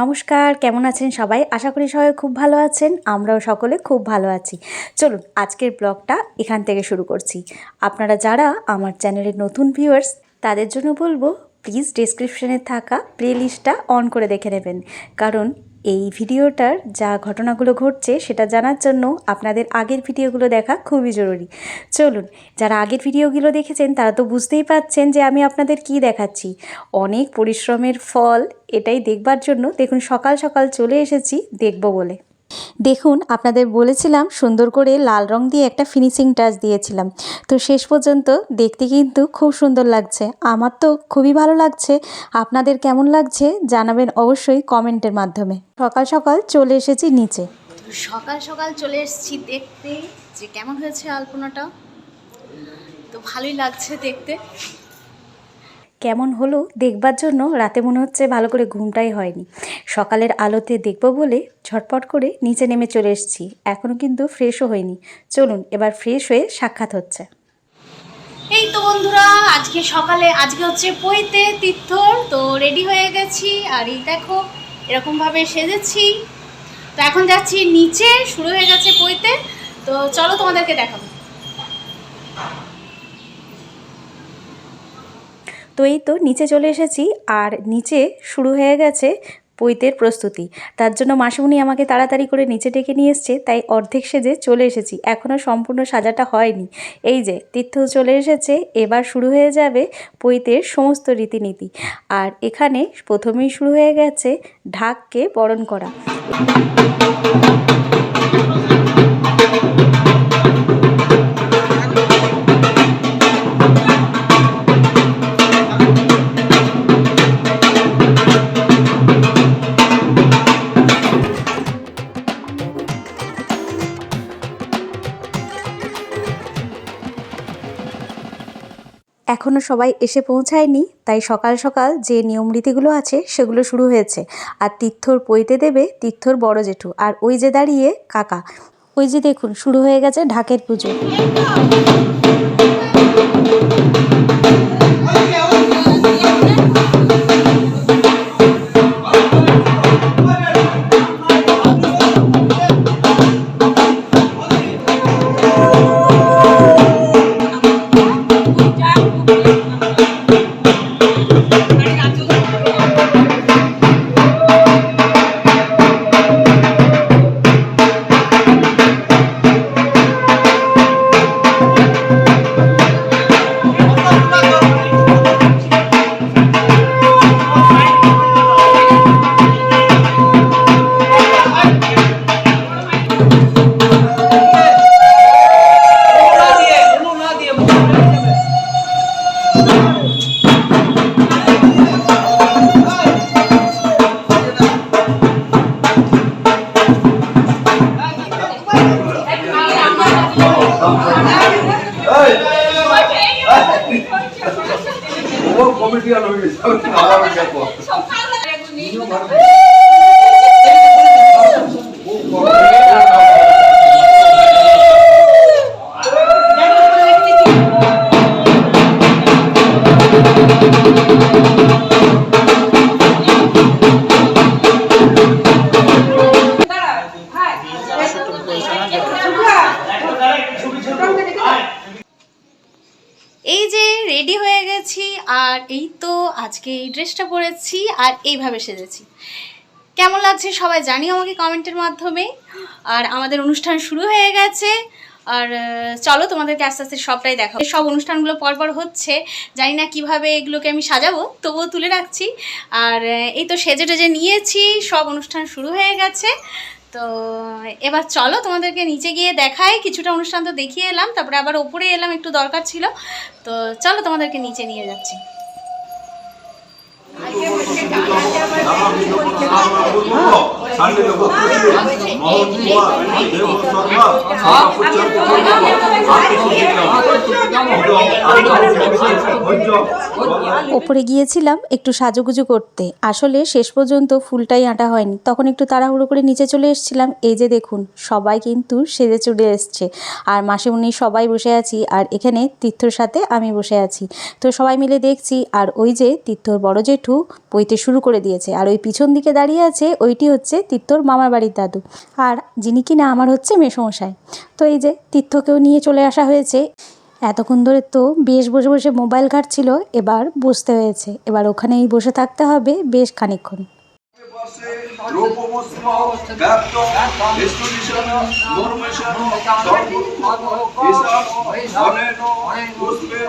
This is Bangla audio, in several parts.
নমস্কার, কেমন আছেন সবাই? আশা করি সবাই খুব ভালো আছেন, আমরাও সকলে খুব ভালো আছি। চলুন, আজকের ব্লগটা এখান থেকে শুরু করছি। আপনারা যারা আমার চ্যানেলের নতুন ভিউয়ার্স তাদের জন্য বলব প্লিজ ডিসক্রিপশানে থাকা প্লেলিস্টটা অন করে দেখে নেবেন। কারণ এই ভিডিওটার যা ঘটনাগুলো ঘটছে সেটা জানার জন্য আপনাদের আগের ভিডিওগুলো দেখা খুবই জরুরি। চলুন, যারা আগের ভিডিওগুলো দেখেছেন তারা তো বুঝতেই পাচ্ছেন যে আমি আপনাদের কি দেখাচ্ছি। অনেক পরিশ্রমের ফল এটাই দেখবার জন্য দেখুন সকাল সকাল চলে এসেছি দেখব বলে। দেখুন, আপনাদের বলেছিলাম সুন্দর করে লাল রং দিয়ে একটা ফিনিশিং টাচ দিয়েছিলাম। তো শেষ পর্যন্ত দেখতে কিন্তু খুব সুন্দর লাগছে। আমার তো খুবই ভালো লাগছে। আপনাদের কেমন লাগছে জানাবেন অবশ্যই কমেন্টের মাধ্যমে। সকাল সকাল চলে এসেছি নিচে। সকাল সকাল চলে এসেছি দেখতে। যে কেমন হয়েছে আলপনাটা? তো ভালোই লাগছে দেখতে। কেমন হলো দেখবার জন্য রাতে মনে হচ্ছে ভালো করে ঘুমটাই হয়নি। সকালের আলোতে দেখব বলে ঝটপট করে নিচে নেমে চলে এসেছি। এখনও কিন্তু ফ্রেশও হয়নি। চলুন, এবার ফ্রেশ হয়ে সাক্ষাৎ হচ্ছে। এই তো বন্ধুরা, আজকে সকালে, আজকে হচ্ছে পইতে তীর্থর তো রেডি হয়ে গেছি। আর এই দেখো, এরকমভাবে সেজেছি। তো এখন যাচ্ছি, নিচে শুরু হয়ে গেছে পইতে তো চলো তোমাদেরকে দেখাবো। তো এই তো নিচে চলে এসেছি আর নিচে শুরু হয়ে গেছে পৈতের প্রস্তুতি। তার জন্য মাসুমনি আমাকে তাড়াতাড়ি করে নিচে ডেকে নিয়ে এসছে, তাই অর্ধেক সেজে চলে এসেছি। এখনও সম্পূর্ণ সাজাটা হয়নি। এই যে তীর্থ চলে এসেছে, এবার শুরু হয়ে যাবে পৈতের সমস্ত রীতিনীতি। আর এখানে প্রথমেই শুরু হয়ে গেছে ঢাককে বরণ করা। সবাই এসে পৌঁছায়নি, তাই সকাল সকাল যে নিয়ম রীতিগুলো আছে সেগুলো শুরু হয়েছে। আর তীর্থর পইতে দেবে তীর্থর বড় জেঠু, আর ওই যে দাঁড়িয়ে কাকা। ওই যে দেখুন, শুরু হয়ে গেছে ঢাকের পুজো। এই যে রেডি হয়ে গেছি, আর এই তো আজকে এই ড্রেসটা পরেছি, আর এইভাবে সেজেছি। কেমন লাগছে সবাই জানিও আমাকে কমেন্টের মাধ্যমে। আর আমাদের অনুষ্ঠান শুরু হয়ে গেছে, আর চলো তোমাদেরকে আস্তে আস্তে সবটাই দেখাবো সব অনুষ্ঠানগুলো পরপর হচ্ছে, জানি না কীভাবে এগুলোকে আমি সাজাবো, তবুও তুলে রাখছি। আর এই তো সেজে টেজে নিয়েছি, সব অনুষ্ঠান শুরু হয়ে গেছে। তো এবার চলো তোমাদেরকে নিচে গিয়ে দেখাই। কিছুটা অনুষ্ঠান তো দেখিয়ে এলাম, তারপরে আবার ওপরে এলাম, একটু দরকার ছিল। তো চলো তোমাদেরকে নিচে নিয়ে যাচ্ছি। ওপরে গিয়েছিলাম একটু সাজুগুজু করতে। আসলে শেষ পর্যন্ত ফুলটাই আঁটা হয়নি। তখন একটু তাড়াহুড়ো করে নিচে চলে এসেছিলাম। এই যে দেখুন, সবাই কিন্তু সেজে চলে এসছে। আর মাসিমণি সবাই বসে আছি, আর এখানে তীর্থর সাথে আমি বসে আছি। তো সবাই মিলে দেখছি, আর ওই যে তীর্থর বড় জেঠু বইতে শুরু করে দিয়েছে। আর ওই পিছন দিকে দাঁড়িয়ে আছে ওইটি হচ্ছে তীর্থর মামার বাড়ির দাদু। আর যিনি কিনা আমার হচ্ছে মেসমশাই। তো এই যে তীর্থকেও নিয়ে চলে আসা হয়েছে। এতক্ষণ ধরে তো বেশ বসে বসে মোবাইল ঘাটছিল, এবার বসতে হয়েছে। এবার ওখানেই বসে থাকতে হবে বেশ খানিকক্ষণ। রূপমস্ম ব্যাপ্ত বিষ্ণুনিশন দুর্মিশন সর্বরূপ ঈশান অনেন পুষ্পে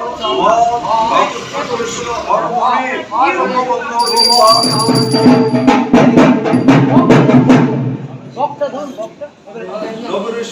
ভক্তপুষ্প অর্মণে রূপবন্ধ রূপা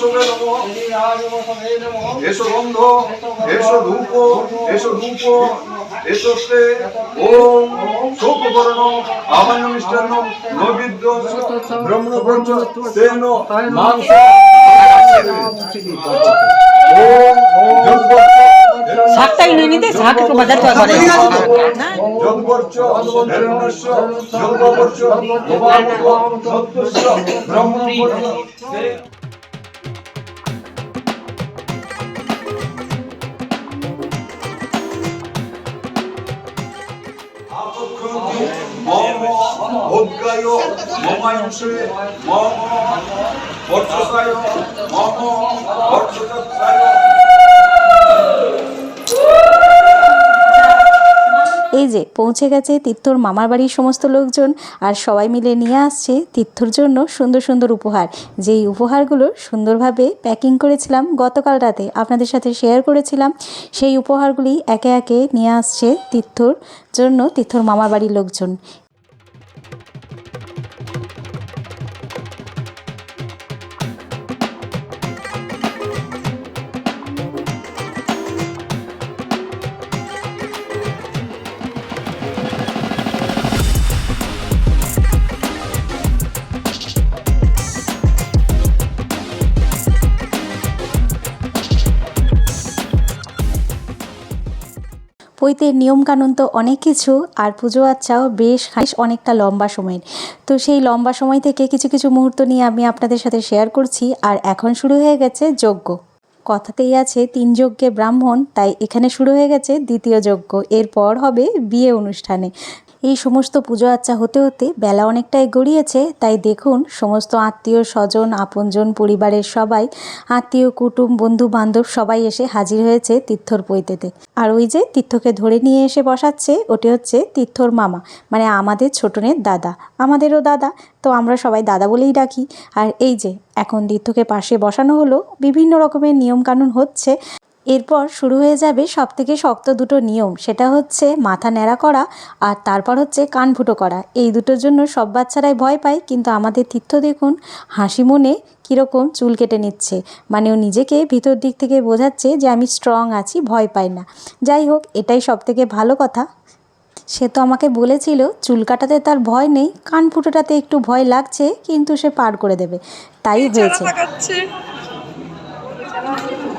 বসবে নম এসো গন্ধ এসো ধূপ এসো ধূপ এসো শ্রে ওম শোককরণ আমান্য মিষ্টান্ন নৈবেদ্য ব্রহ্মপঞ্চ তেন মাংস শাকটাই নিয়ে নিতে শাক একটু বাজার তো করে। যোগবর্চ ধর্মস্য যোগবর্চ ভবামগ ব্রহ্মপঞ্চ মম ভোগ্যায় মমায়ুষে মম বর্ষসায় মম বর্ষচত্রায় এই যে পৌঁছে গেছে তীর্থর মামার বাড়ির সমস্ত লোকজন আর সবাই মিলে নিয়ে আসছে তীর্থর জন্য সুন্দর সুন্দর উপহার। যেই উপহারগুলো সুন্দরভাবে প্যাকিং করেছিলাম গতকাল রাতে আপনাদের সাথে শেয়ার করেছিলাম, সেই উপহারগুলি একে একে নিয়ে আসছে তীর্থর জন্য তীর্থর মামার বাড়ির লোকজন। পৈতের নিয়মকানুন তো অনেক কিছু, আর পুজো আচ্ছাও বেশ বেশ অনেকটা লম্বা সময়ের তো সেই লম্বা সময় থেকে কিছু কিছু মুহূর্ত নিয়ে আমি আপনাদের সাথে শেয়ার করছি, আর এখন শুরু হয়ে গেছে যজ্ঞ। কথাতেই আছে, তিন যজ্ঞে ব্রাহ্মণ, তাই এখানে শুরু হয়ে গেছে দ্বিতীয় যজ্ঞ। এরপর হবে বিয়ে অনুষ্ঠানে। এই সমস্ত পুজো আচ্চা হতে হতে বেলা অনেকটাই গড়িয়েছে, তাই দেখুন সমস্ত আত্মীয় স্বজন, আপনজন, পরিবারের সবাই, আত্মীয়, কুটুম বন্ধু বান্ধব সবাই এসে হাজির হয়েছে তীর্থর পৈতেতে। আর ওই যে তীর্থকে ধরে নিয়ে এসে বসাচ্ছে, ওটি হচ্ছে তীর্থর মামা মানে আমাদের ছোটনের দাদা, আমাদেরও দাদা, তো আমরা সবাই দাদা বলেই ডাকি। আর এই যে, এখন তীর্থকে পাশে বসানো হলো, বিভিন্ন রকমের নিয়মকানুন হচ্ছে এরপর শুরু হয়ে যাবে সব থেকে শক্ত দুটো নিয়ম। সেটা হচ্ছে মাথা ন্যাড়া করা আর তারপর হচ্ছে কান ফুটো করা। এই দুটোর জন্য সব বাচ্চারাই ভয় পায় কিন্তু আমাদের তীর্থ দেখুন হাসি মনে কীরকম চুল কেটে নিচ্ছে। মানে ও নিজেকে ভিতর দিক থেকে বোঝাচ্ছে যে আমি স্ট্রং আছি ভয় পাই না। যাই হোক এটাই সব থেকে ভালো কথা। সে তো আমাকে বলেছিল চুল কাটাতে তার ভয় নেই কান ফুটোটাতে একটু ভয় লাগছে কিন্তু সে পার করে দেবে। তাই হয়েছে।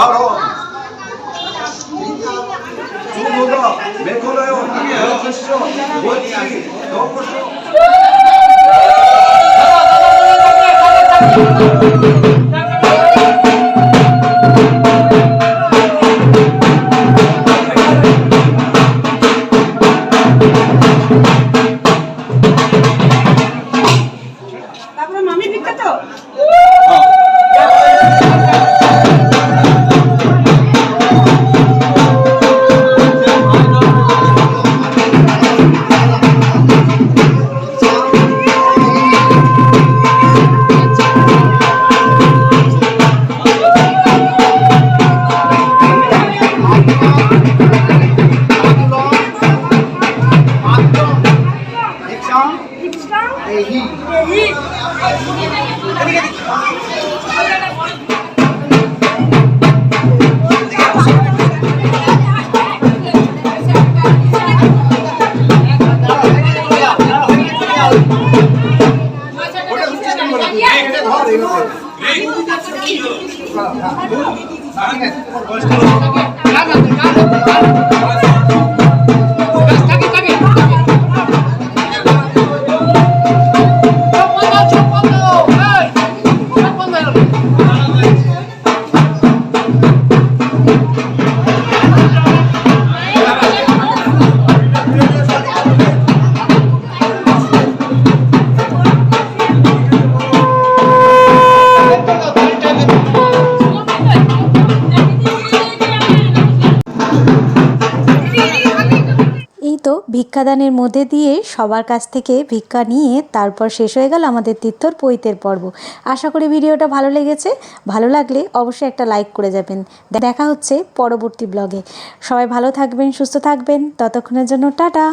발언 중국어 메코나요 외쳐주시죠 멋지 너무 মামি বিখ্যাত এই তো ভিক্ষাদানের মধ্যে দিয়ে সবার কাছ থেকে ভিক্ষা নিয়ে তারপর শেষ হয়ে গেল আমাদের তীর্থর পৈতের পর্ব। আশা করি ভিডিওটা ভালো লেগেছে। ভালো লাগলে অবশ্যই একটা লাইক করে যাবেন। দেখা হচ্ছে পরবর্তী ব্লগে সবাই ভালো থাকবেন, সুস্থ থাকবেন। ততক্ষণের জন্য টাটা।